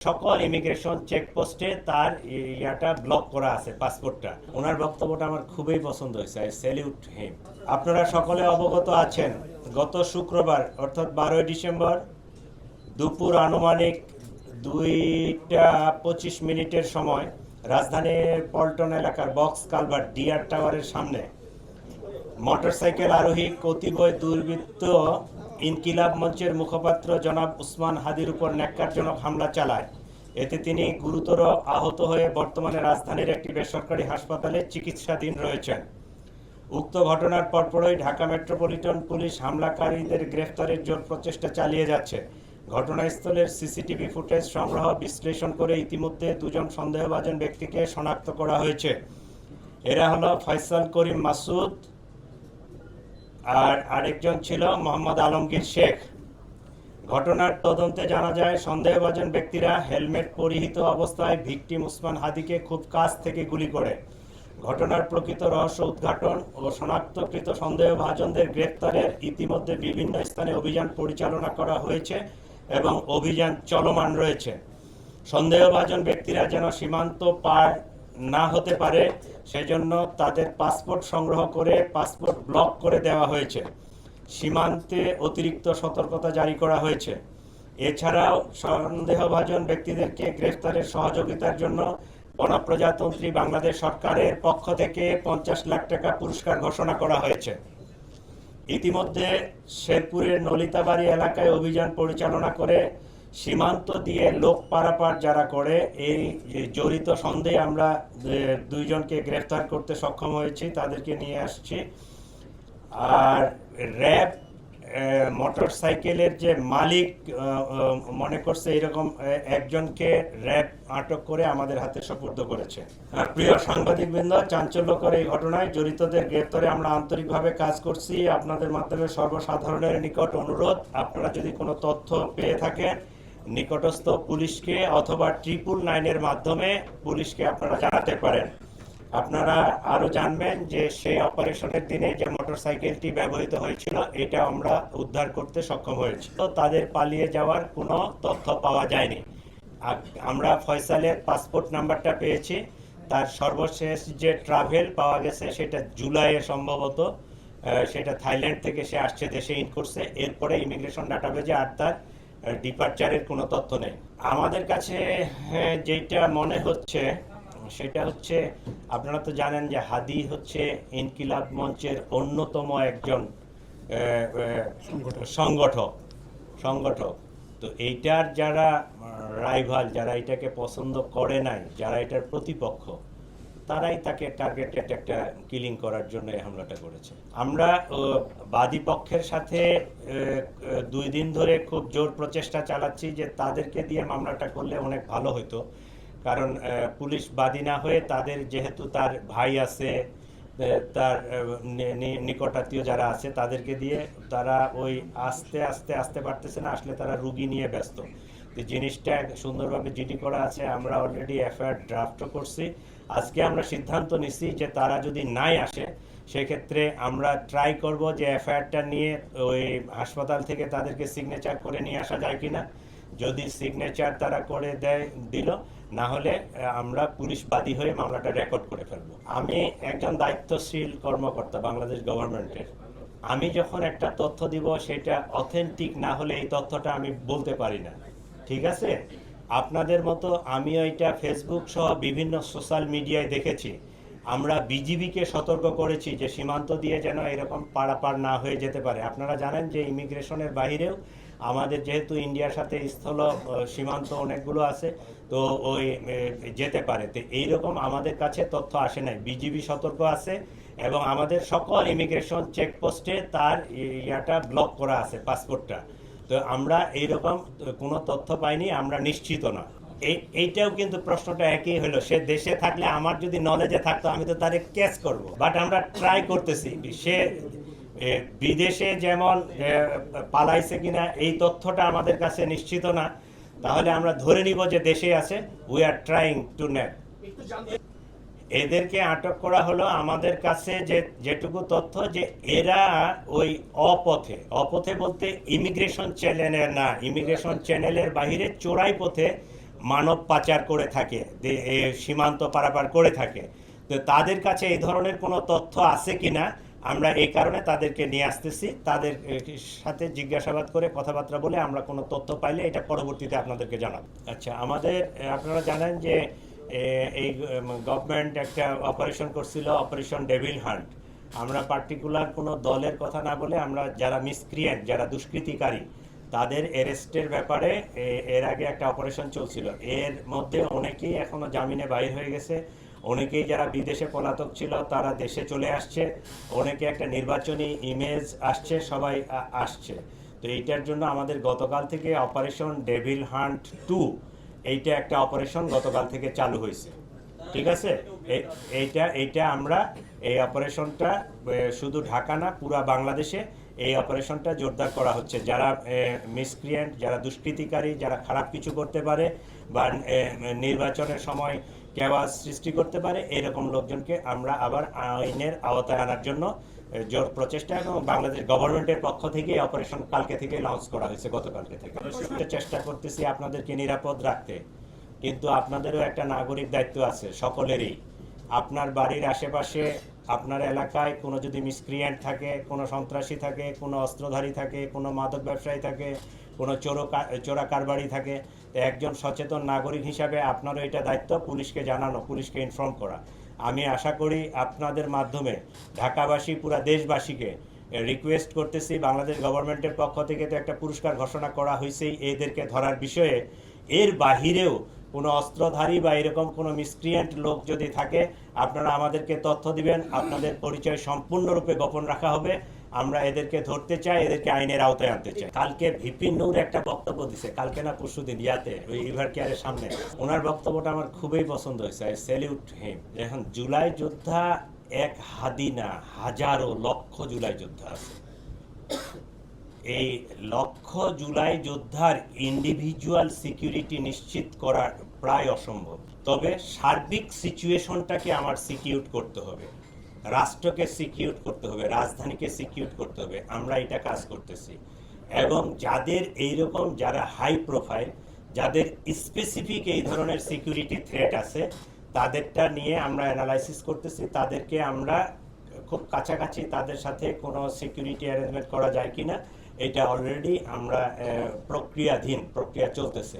সকল ইমিগ্রেশন চেকপোস্টে তার ইয়াটা ব্লক করা আছে পাসপোর্টটা ওনার বক্তব্যটা আমার খুবই পছন্দ হয়েছে আই স্যালিউট হিম আপনারা সকলে অবগত আছেন, গত শুক্রবার, অর্থাৎ বারোই ডিসেম্বর, দুপুর আনুমানিক দুইটা পঁচিশ মিনিটের সময়, রাজধানীর পল্টন এলাকার বক্স কালভার ডিআর টাওয়ারের সামনে মোটরসাইকেল আরোহী কতিপয় দুর্বৃত্ত ইনকিলাব মঞ্চের মুখপাত্র জনাব উসমান হাদির উপর ন্যাক্কারজনক হামলা চালায়। এতে তিনি গুরুতর আহত হয়ে বর্তমানে রাজধানীর একটি বেসরকারি হাসপাতালে চিকিৎসাধীন রয়েছেন। উক্ত ঘটনার পরপরই ঢাকা মেট্রোপলিটন পুলিশ হামলাকারীদের গ্রেফতারের জোর প্রচেষ্টা চালিয়ে যাচ্ছে। ঘটনাস্থলের সিসিটিভি ফুটেজ সংগ্রহ বিশ্লেষণ করে ইতিমধ্যে দুজন সন্দেহভাজন ব্যক্তিকে শনাক্ত করা হয়েছে। এরা হলো ফয়সাল করিম মাসুদ আর আরেকজন ছিল মোহাম্মদ আলমগীর শেখ। ঘটনার তদন্তে জানা যায়, সন্দেহভাজন ব্যক্তিরা হেলমেট পরিহিত অবস্থায় ভিকটিম উসমান হাদিকে খুব কাছ থেকে গুলি করে। ঘটনার প্রকৃত রহস্য উদ্ঘাটন ও শনাক্তকৃত সন্দেহভাজনদের গ্রেপ্তারের ইতিমধ্যে বিভিন্ন স্থানে অভিযান পরিচালনা করা হয়েছে এবং অভিযান চলমান রয়েছে। সন্দেহভাজন ব্যক্তিরা যেন সীমান্ত পার না হতে পারে, সেজন্য তাদের পাসপোর্ট সংগ্রহ করে, পাসপোর্ট ব্লক করে দেওয়া হয়েছে। সীমান্তে অতিরিক্ত সতর্কতা জারি করা হয়েছে। এছাড়াও সন্দেহভাজন ব্যক্তিদেরকে গ্রেফতারের সহযোগিতার জন্য গণপ্রজাতন্ত্রী বাংলাদেশ সরকারের পক্ষ থেকে পঞ্চাশ লাখ টাকা পুরস্কার ঘোষণা করা হয়েছে। ইতিমধ্যে শেরপুরের নলিতাবাড়ি এলাকায় অভিযান পরিচালনা করে সীমান্ত দিয়ে লোক পারাপার যারা করে, এই জড়িত সন্দেহে আমরা দুইজনকে গ্রেফতার করতে সক্ষম হয়েছি, তাদেরকে নিয়ে আসছি। আর র্যাব মোটর সাইকেলের যে মালিক মনে করছে এরকম একজনকে র্যাব আটক করে আমাদের হাতে সুপর্দ করেছে। প্রিয় সাংবাদিকবৃন্দ, চাঞ্চল্যকর এই ঘটনায় জড়িতদের গ্রেপ্তারে আমরা আন্তরিকভাবে কাজ করছি। আপনাদের মাধ্যমে সর্বসাধারণের নিকট অনুরোধ, আপনারা যদি কোনো তথ্য পেয়ে থাকেন নিকটস্থ পুলিশকে অথবা ট্রিপল নাইনের মাধ্যমে পুলিশকে আপনারা জানাতে পারেন। আপনারা আরও জানবেন যে সেই অপারেশনের দিনে যে মোটরসাইকেলটি ব্যবহৃত হয়েছিল, এটা আমরা উদ্ধার করতে সক্ষম হয়েছি। তো তাদের পালিয়ে যাওয়ার কোনো তথ্য পাওয়া যায়নি। আমরা ফয়সালের পাসপোর্ট নাম্বারটা পেয়েছি। তার সর্বশেষ যে ট্রাভেল পাওয়া গেছে, সেটা জুলাইয়ে সম্ভবত সেটা থাইল্যান্ড থেকে সে আসছে দেশে ইন করছে। এরপরে ইমিগ্রেশন ডাটাবেজে আর তার ডিপার্চারের কোনো তথ্য নেই। আমাদের কাছে হ্যাঁ, যেটা মনে হচ্ছে সেটা হচ্ছে আপনারা তো জানেন যে হাদি হচ্ছে ইনকিলাব মঞ্চের অন্যতম একজন সংগঠক। সংগঠক তো এইটার যারা রাইভাল যারা এটাকে পছন্দ করে নাই যারা এটার প্রতিপক্ষ তারাই তাকে টার্গেটেড একটা কিলিং করার জন্য এই হামলাটা করেছে। আমরা বাদী পক্ষের সাথে দুই দিন ধরে খুব জোর প্রচেষ্টা চালাচ্ছি যে তাদেরকে দিয়ে মামলাটা করলে অনেক ভালো হতো কারণ পুলিশ বাদী না হয়ে তাদের যেহেতু তার ভাই আছে তার নিকটাত্মীয় যারা আছে তাদেরকে দিয়ে তারা ওই আস্তে আস্তে, আসতে পারতেছে না, আসলে তারা রুগী নিয়ে ব্যস্ত। তো জিনিসটা সুন্দরভাবে জিডি করা আছে, আমরা অলরেডি এফআইআর ড্রাফটও করছি। আজকে আমরা সিদ্ধান্ত নিছি যে তারা যদি নাই আসে, সেক্ষেত্রে আমরা ট্রাই করব যে এফআইআরটা নিয়ে ওই হাসপাতাল থেকে তাদেরকে সিগনেচার করে নিয়ে আসা যায় কিনা। যদি সিগনেচার তারা করে দেয়, দিল না হলে আমরা পুলিশ বাদী হয়ে মামলাটা রেকর্ড করে ফেলব। আমি একজন দায়িত্বশীল কর্মকর্তা বাংলাদেশ গভর্নমেন্টের আমি যখন একটা তথ্য দিব, সেটা অথেন্টিক না হলে এই তথ্যটা আমি বলতে পারি না। ঠিক আছে? আপনাদের মতো আমিও এটা ফেসবুক সহ বিভিন্ন সোশ্যাল মিডিয়ায় দেখেছি। আমরা বিজিবিকে সতর্ক করেছি যে সীমান্ত দিয়ে যেন এরকম পারাপার না হয়ে যেতে পারে। আপনারা জানেন যে ইমিগ্রেশনের বাইরেও আমাদের যেহেতু ইন্ডিয়ার সাথে স্থল সীমান্ত অনেকগুলো আছে, তো ওই যেতে পারে। তো এইরকম আমাদের কাছে তথ্য আসে নাই। বিজিবি সতর্ক আছে এবং আমাদের সকল ইমিগ্রেশন চেকপোস্টে তার ই- ইয়াটা ব্লক করা আছে পাসপোর্টটা তো আমরা এইরকম কোনো তথ্য পাইনি, আমরা নিশ্চিত না। এই, এইটাও কিন্তু প্রশ্নটা একই হলো, সে দেশে থাকলে আমার যদি নলেজে থাকতো, আমি তো তারে ক্যাচ করব। বাট আমরা ট্রাই করতেছি, সে বিদেশে যেমন পালাইছে কিনা, এই তথ্যটা আমাদের কাছে নিশ্চিত না। তাহলে আমরা ধরে নিব যে দেশে আছে we are trying to net এদেরকে আটক করা হলো আমাদের কাছে যে, যেটুকু তথ্য যে এরা ওই অপথে। অপথে বলতে ইমিগ্রেশন চ্যানেলের না, ইমিগ্রেশন চ্যানেলের বাইরে চোরাই পথে মানব পাচার করে থাকে সীমান্ত পারাপার করে থাকে। তো তাদের কাছে এই ধরনের কোনো তথ্য আছে কি না আমরা এই কারণে তাদেরকে নিয়ে আসতেছি। তাদের সাথে জিজ্ঞাসাবাদ করে কথাবার্তা বলে আমরা কোনো তথ্য পাইলে এটা পরবর্তীতে আপনাদেরকে জানাব। আচ্ছা আমাদের আপনারা জানেন যে এই গভর্নমেন্ট একটা অপারেশন করছিল অপারেশন ডেভিল হান্ট আমরা পার্টিকুলার কোনো দলের কথা না বলে আমরা যারা মিসক্রিয়েন্ট যারা দুষ্কৃতিকারী, তাদের অ্যারেস্টের ব্যাপারে এর আগে একটা অপারেশন চলছিল। এর মধ্যে অনেকেই এখনও জামিনে বাইর হয়ে গেছে। অনেকেই যারা বিদেশে পলাতক ছিল, তারা দেশে চলে আসছে। অনেকে একটা নির্বাচনী ইমেজ আসছে, সবাই আসছে। তো এইটার জন্য আমাদের গতকাল থেকে অপারেশন ডেভিল হান্ট টু এইটা একটা অপারেশন গতকাল থেকে চালু হয়েছে। ঠিক আছে? এইটা এইটা আমরা এই অপারেশনটা শুধু ঢাকা না, পুরা বাংলাদেশে এই অপারেশনটা জোরদার করা হচ্ছে। যারা মিসক্রিয়েন্ট যারা দুষ্কৃতিকারী, যারা খারাপ কিছু করতে পারে বা নির্বাচনের সময় কেওয়াজ সৃষ্টি করতে পারে, এরকম লোকজনকে আমরা আবার আইনের আওতায় আনার জন্য জোর প্রচেষ্টা এবং বাংলাদেশ গভর্নমেন্টের পক্ষ থেকে অপারেশন কালকে থেকে লঞ্চ করা হয়েছে গতকালকে থেকে। চেষ্টা করতেছি আপনাদেরকে নিরাপদ রাখতে। কিন্তু আপনাদেরও একটা নাগরিক দায়িত্ব আছে সকলেরই। আপনার বাড়ির আশেপাশে আপনার এলাকায় কোনো যদি মিসক্রিয়েন্ট থাকে কোনো সন্ত্রাসী থাকে কোনো অস্ত্রধারী থাকে কোনো মাদক ব্যবসায়ী থাকে কোনো চোরো চোরা কারবারি থাকে একজন সচেতন নাগরিক হিসাবে আপনারও এটা দায়িত্ব পুলিশকে জানানো পুলিশকে ইনফর্ম করা। আমি আশা করি আপনাদের মাধ্যমে ঢাকাবাসী, পুরা দেশবাসীকে রিকোয়েস্ট করতেছি, বাংলাদেশ গভর্নমেন্টের পক্ষ থেকে তো একটা পুরস্কার ঘোষণা করা হয়েছে এদেরকে ধরার বিষয়ে। এর বাহিরেও কোনো অস্ত্রধারী বা এরকম কোনো মিসক্রিয়েন্ট লোক যদি থাকে, আপনারা আমাদেরকে তথ্য দিবেন, আপনাদের পরিচয় সম্পূর্ণরূপে গোপন রাখা হবে। আমরা এদেরকে ধরতে চাই, এদেরকে আইনের আওতায় আনতে চাই। কালকে ভিপি নূর একটা বক্তব্য দিছে, কালকে না পরশু দিন ইয়াতে, ওই রিভার কেয়ারের সামনে। ওনার বক্তব্যটা আমার খুবই পছন্দ হয়েছে, আই স্যালিউট হিম এখন জুলাই যোদ্ধা এক হাদি না, হাজারো লক্ষ জুলাই যোদ্ধা আছে। এই লক্ষ জুলাই যোদ্ধার ইন্ডিভিজুয়াল সিকিউরিটি নিশ্চিত করা প্রায় অসম্ভব। তবে সার্বিক সিচুয়েশনটাকে আমার সিকিউর করতে হবে। রাষ্ট্রকে সিকিউর করতে হবে, রাজধানীকে সিকিউর করতে হবে। আমরা এটা কাজ করতেছি। এবং যাদের এইরকম, যারা হাই প্রোফাইল যাদের স্পেসিফিক এই ধরনের সিকিউরিটি থ্রেট আছে, তাদেরটা নিয়ে আমরা অ্যানালাইসিস করতেছি। তাদেরকে আমরা খুব কাছাকাছি তাদের সাথে কোনো সিকিউরিটি অ্যারেঞ্জমেন্ট করা যায় কিনা, এটা অলরেডি আমরা প্রক্রিয়াধীন, প্রক্রিয়া চলতেছে।